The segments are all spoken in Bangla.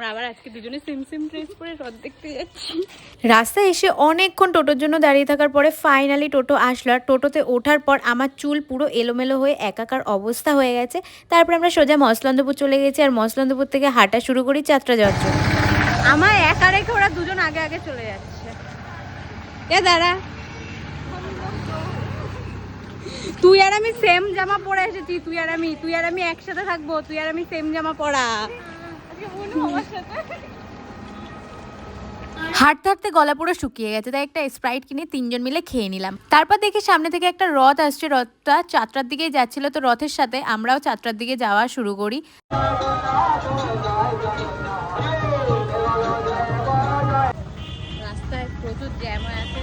আমরা আবার আজকে দুজনে সেম সেম ড্রেস পরে দেখতে যাচ্ছি। রাস্তায় এসে অনেকক্ষণ টোটোর জন্য দাঁড়িয়ে থাকার পরে ফাইনালি টোটো আসলো আর টোটোতে ওঠার পর আমার চুল পুরো এলোমেলো হয়ে একাকার অবস্থা হয়ে গেছে। তারপর আমরা সোজা মসলন্দপুর চলে গেছি আর মসলন্দপুর থেকে হাঁটা শুরু করি যাত্রা যাওয়ার জন্য। আমার একা রেখে ওরা দুজন আগে আগে চলে যাচ্ছে। এ দাঁড়া। তুই আর আমি সেম জামা পরে এসেছি তুই আর আমি তুই আর আমি একসাথে থাকব তুই আর আমি সেম জামা পরা। হাঁটতে হাঁটতে গলা পুরো শুকিয়ে গেছে তাই একটা স্প্রাইট কিনে তিনজন মিলে খেয়ে নিলাম। তারপর দেখি সামনে থেকে একটা রথ আসছে রথটা চাত্রার দিকেই যাচ্ছিল তো রথের সাথে আমরাও চাত্রার দিকে যাওয়া শুরু করি। রাস্তায় প্রচুর জ্যাম আছে।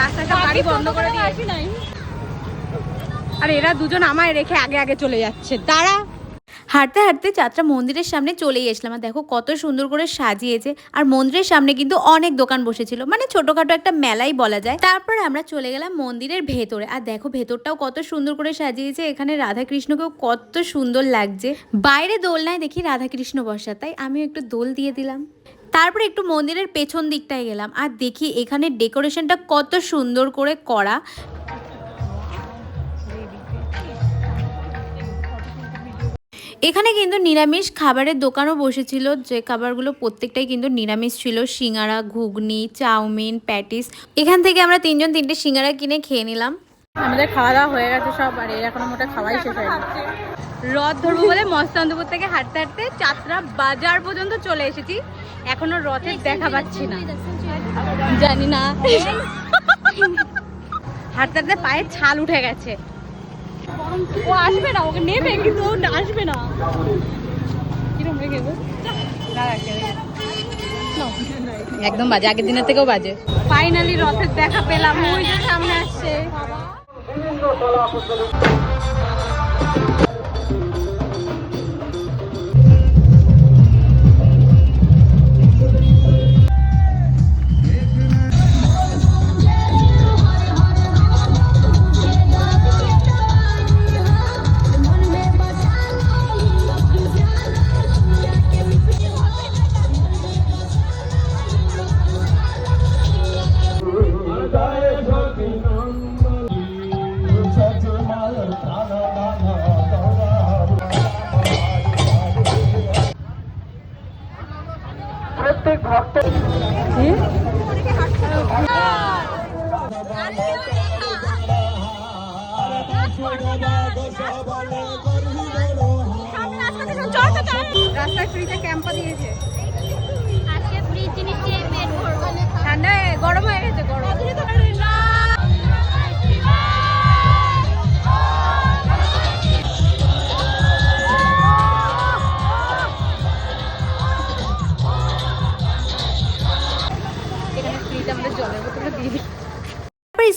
রাস্তাটা বন্ধ করে আর এরা দুজন আমায় রেখে আগে আগে চলে যাচ্ছে। দাঁড়া। হাঁটতে হাঁটতে যাত্রা মন্দিরের সামনে চলেই এসলাম। আর দেখো কত সুন্দর করে সাজিয়েছে। আর মন্দিরের সামনে কিন্তু অনেক দোকান বসেছিল। মানে ছোটখাটো একটা মেলাই বলা যায়। তারপরে আমরা চলে গেলাম মন্দিরের ভেতরে। আর দেখো ভেতরটাও কত সুন্দর করে সাজিয়েছে। এখানে রাধা কৃষ্ণকেও কত সুন্দর লাগছে। বাইরে দোলনায় দেখি রাধা কৃষ্ণ বসা। তাই আমিও একটু দোল দিয়ে দিলাম। তারপরে একটু মন্দিরের পেছন দিকটায় গেলাম। আর দেখি এখানে ডেকোরেশনটা কত সুন্দর করে করা। এখানে কিন্তু নিরামিষ খাবারের দোকানও বসেছিল। যে খাবারগুলো প্রত্যেকটাই কিন্তু নিরামিষ ছিল। Singara, ghugni, chowmein, patties. এখান থেকে আমরা তিনজন তিনটে সিঙ্গারা কিনে খেয়ে নিলাম। আমাদের খাওয়া দাওয়া হয়ে গেছে সব, আর এখনও মোটা খাওয়াই শেষ হয়নি। রথ ধরবো বলে মস্তান্তপুর থেকে হাঁটতে হাঁটতে চাতরা বাজার পর্যন্ত চলে এসেছি। এখনও রথের দেখা পাচ্ছি না। জানি না। হাঁটতে হাঁটতে পায়ে ছাল উঠে গেছে। ও আসবে না, ওকে নেবে কিন্তু আসবে না। একদম বাজে আগের দিনের থেকেও বাজে। ফাইনালি রথের দেখা পেলাম ওই যে সামনে আসছে। ফ্রিতে ক্যাম্পা দিয়েছে। আজকে ফ্রি জিনিস দিয়ে পেট ভরবো ঠান্ডায় গরম হয়ে গেছে গরম।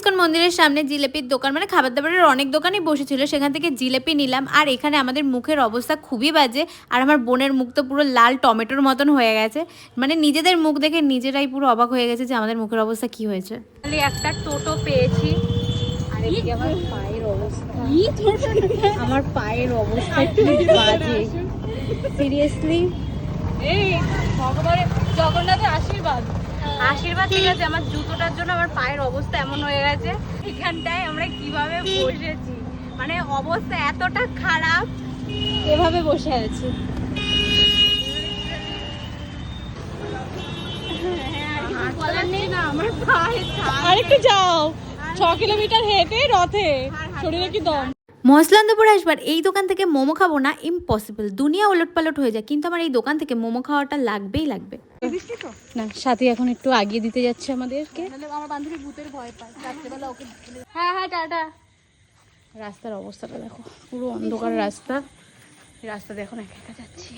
ইস্কন মন্দিরের সামনে জিলেপির দোকান মানে খাবার দাবারের অনেক দোকানই বসেছিল সেখান থেকে জিলেপি নিলাম। আর এখানে আমাদের মুখের অবস্থা খুবই বাজে আর আমার বোনের মুখ তো পুরো লাল টমেটোর মতন হয়ে গেছে। মানে নিজেদের মুখ দেখে নিজেরাই পুরো অবাক হয়ে গেছে যে আমাদের মুখের অবস্থা কি হয়েছে। খালি একটা টোটো পেয়েছি আর আমার পায়ের অবস্থা। আমার পায়ের অবস্থা বাজে। সিরিয়াসলি এই ভগবানের জগন্নাথের আশীর্বাদ। আশীর্বাদ ঠিক আছে আমার জুতোটার জন্য আমার পায়ের অবস্থা এমন হয়ে গেছে। এখানটায় আমরা কীভাবে বসেছি? মানে অবস্থা এতটা খারাপ। এভাবে বসে আছি। আরেকটু যাও। ছ কিলোমিটার হেঁটে রথে। শরীরে কি দম? মসলান্দপুর আসবার, এই দোকান থেকে মোমো খাব না ইম্পসিবল দুনিয়া ওলট পালট হয়ে যায়, কিন্তু আমার এই দোকান থেকে মোমো খাওয়াটা লাগবেই লাগবে। না, সাথে এখন একটু আগিয়ে দিতে যাচ্ছে আমাদেরকে। আমার বান্ধবী ভূতের ভয় পায় হ্যাঁ হ্যাঁ টাটা। রাস্তার অবস্থাটা দেখো, পুরো অন্ধকার রাস্তা। রাস্তা দেখো একা যাচ্ছি।